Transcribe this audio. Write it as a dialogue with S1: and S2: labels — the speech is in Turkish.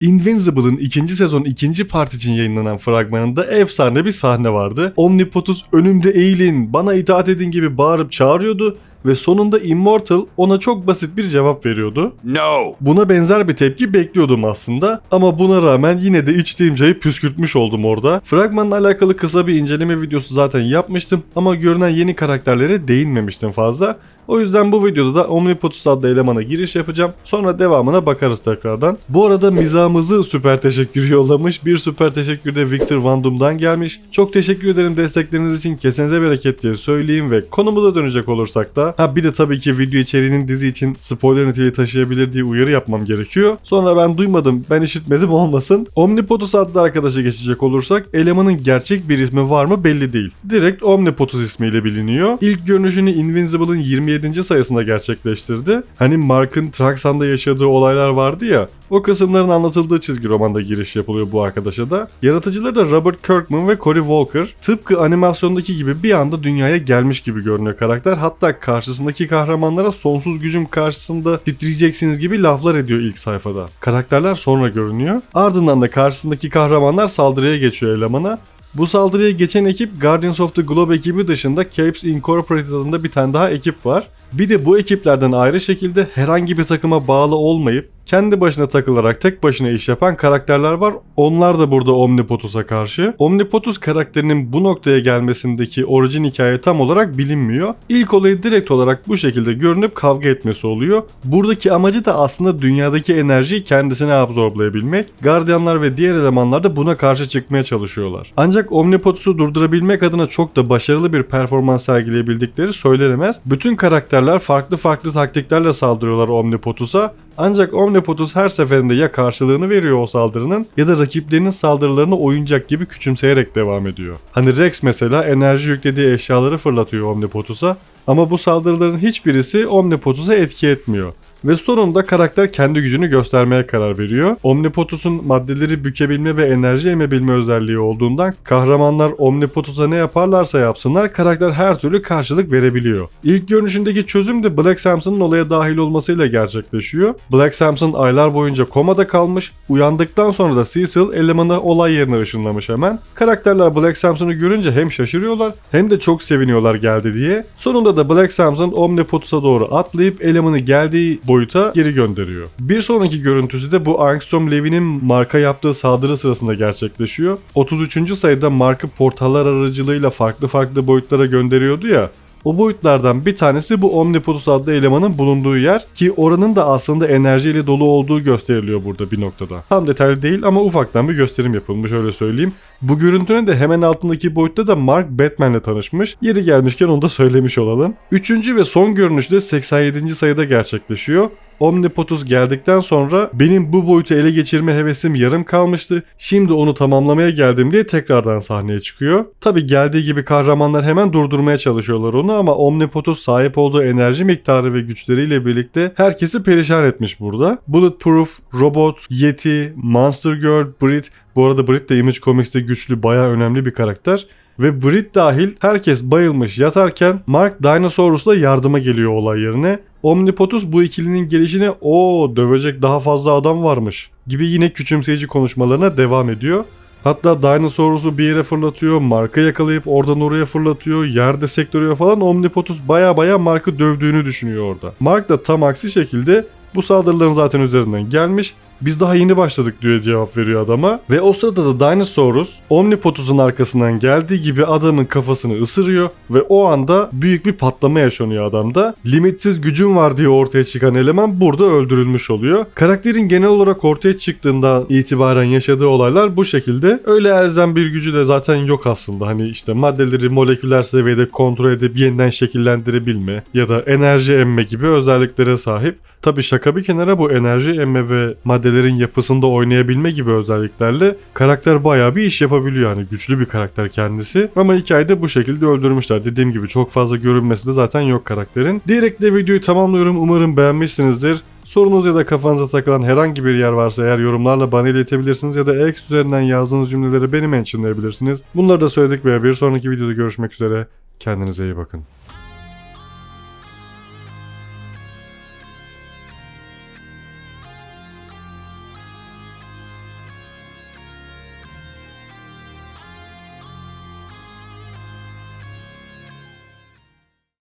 S1: Invincible'ın ikinci sezon ikinci part için yayınlanan fragmanında efsane bir sahne vardı. Omnipotus önümde eğilin, bana itaat edin gibi bağırıp çağırıyordu ve sonunda Immortal ona çok basit bir cevap veriyordu.
S2: No!
S1: Buna benzer bir tepki bekliyordum aslında ama buna rağmen yine de içtiğim çayı püskürtmüş oldum orada. Fragmanla alakalı kısa bir inceleme videosu zaten yapmıştım ama görünen yeni karakterlere değinmemiştim fazla. O yüzden bu videoda da Omnipotus adlı elemana giriş yapacağım. Sonra devamına bakarız tekrardan. Bu arada mizahımızı süper teşekkür yollamış. Bir süper teşekkür de Victor Van Doom'dan gelmiş. Çok teşekkür ederim destekleriniz için. Kesenize bereket diye söyleyeyim ve konumuza dönecek olursak da ha bir de tabii ki video içeriğinin dizi için spoiler niteliği taşıyabilir diye uyarı yapmam gerekiyor. Sonra ben duymadım, ben işitmedim olmasın. Omnipotus adlı arkadaşa geçecek olursak elemanın gerçek bir ismi var mı belli değil. Direkt Omnipotus ismiyle biliniyor. İlk görünüşünü Invincible'ın 27. sayısında gerçekleştirdi. Hani Mark'ın Traxxan'da yaşadığı olaylar vardı ya. O kısımların anlatıldığı çizgi romanda giriş yapılıyor bu arkadaşa da. Yaratıcıları da Robert Kirkman ve Cory Walker. Tıpkı animasyondaki gibi bir anda dünyaya gelmiş gibi görünüyor karakter. Hatta karşısındaki kahramanlara sonsuz gücüm karşısında titriyeceksiniz gibi laflar ediyor ilk sayfada. Karakterler sonra görünüyor. Ardından da karşısındaki kahramanlar saldırıya geçiyor elemana. Bu saldırıya geçen ekip Guardians of the Globe ekibi dışında Capes Incorporated adında bir tane daha ekip var. Bir de bu ekiplerden ayrı şekilde herhangi bir takıma bağlı olmayıp kendi başına takılarak tek başına iş yapan karakterler var. Onlar da burada Omnipotus'a karşı. Omnipotus karakterinin bu noktaya gelmesindeki orijin hikaye tam olarak bilinmiyor. İlk olayı direkt olarak bu şekilde görünüp kavga etmesi oluyor. Buradaki amacı da aslında dünyadaki enerjiyi kendisine absorblayabilmek. Gardiyanlar ve diğer elemanlar da buna karşı çıkmaya çalışıyorlar. Ancak Omnipotus'u durdurabilmek adına çok da başarılı bir performans sergileyebildikleri söylenemez. Bütün karakterler farklı farklı taktiklerle saldırıyorlar Omnipotus'a. Ancak Omnipotus her seferinde ya karşılığını veriyor o saldırının ya da rakiplerinin saldırılarını oyuncak gibi küçümseyerek devam ediyor. Hani Rex mesela enerji yüklediği eşyaları fırlatıyor Omnipotus'a ama bu saldırıların hiçbirisi Omnipotus'a etki etmiyor. Ve sonunda karakter kendi gücünü göstermeye karar veriyor. Omnipotus'un maddeleri bükebilme ve enerji emebilme özelliği olduğundan kahramanlar Omnipotus'a ne yaparlarsa yapsınlar karakter her türlü karşılık verebiliyor. İlk görünüşündeki çözüm de Black Samson'ın olaya dahil olmasıyla gerçekleşiyor. Black Samson aylar boyunca komada kalmış. Uyandıktan sonra da Cecil elemanı olay yerine ışınlamış hemen. Karakterler Black Samson'u görünce hem şaşırıyorlar hem de çok seviniyorlar geldi diye. Sonunda da Black Samson Omnipotus'a doğru atlayıp elemanı geldiği boyuta geri gönderiyor. Bir sonraki görüntüsü de bu Angstrom Levi'nin Mark'a yaptığı saldırı sırasında gerçekleşiyor. 33. sayıda Mark'ı portallar aracılığıyla farklı farklı boyutlara gönderiyordu ya. O boyutlardan bir tanesi bu Omnipotus adlı elemanın bulunduğu yer ki oranın da aslında enerjiyle dolu olduğu gösteriliyor burada bir noktada. Tam detaylı değil ama ufaktan bir gösterim yapılmış öyle söyleyeyim. Bu görüntünün de hemen altındaki boyutta da Mark Batman'le tanışmış. Yeri gelmişken onu da söylemiş olalım. Üçüncü ve son görünüş de 87. sayıda gerçekleşiyor. Omnipotus geldikten sonra benim bu boyutu ele geçirme hevesim yarım kalmıştı. Şimdi onu tamamlamaya geldim diye tekrardan sahneye çıkıyor. Tabi geldiği gibi kahramanlar hemen durdurmaya çalışıyorlar onu ama Omnipotus sahip olduğu enerji miktarı ve güçleriyle birlikte herkesi perişan etmiş burada. Bulletproof, Robot, Yeti, Monster Girl, Brit. Bu arada Brit de Image Comics'te güçlü bayağı önemli bir karakter. Ve Brit dahil herkes bayılmış yatarken Mark Dinosaurus'la yardıma geliyor olay yerine. Omnipotus bu ikilinin gelişine o dövecek daha fazla adam varmış gibi yine küçümseyici konuşmalarına devam ediyor. Hatta Dinosaurus'u bir yere fırlatıyor, Mark'ı yakalayıp oradan oraya fırlatıyor, yerde sektörüyor falan. Omnipotus baya baya Mark'ı dövdüğünü düşünüyor orada. Mark da tam aksi şekilde bu saldırıların zaten üzerinden gelmiş. Biz daha yeni başladık diye cevap veriyor adama. Ve o sırada da Dinosaurus Omnipotus'un arkasından geldiği gibi adamın kafasını ısırıyor. Ve o anda büyük bir patlama yaşanıyor adamda. Limitsiz gücüm var diye ortaya çıkan eleman burada öldürülmüş oluyor. Karakterin genel olarak ortaya çıktığından itibaren yaşadığı olaylar bu şekilde. Öyle elzem bir gücü de zaten yok aslında. Hani işte maddeleri moleküler seviyede kontrol edip yeniden şekillendirebilme ya da enerji emme gibi özelliklere sahip. Tabi şaka bir kenara bu enerji emme ve maddelerin yapısında oynayabilme gibi özelliklerle karakter bayağı bir iş yapabiliyor yani güçlü bir karakter kendisi. Ama hikayede bu şekilde öldürmüşler. Dediğim gibi çok fazla görünmesi de zaten yok karakterin. Diyerek de videoyu tamamlıyorum. Umarım beğenmişsinizdir. Sorunuz ya da kafanıza takılan herhangi bir yer varsa eğer yorumlarla bana iletebilirsiniz ya da X üzerinden yazdığınız cümleleri benim mentionlayabilirsiniz. Bunları da söyledik ve bir sonraki videoda görüşmek üzere. Kendinize iyi bakın.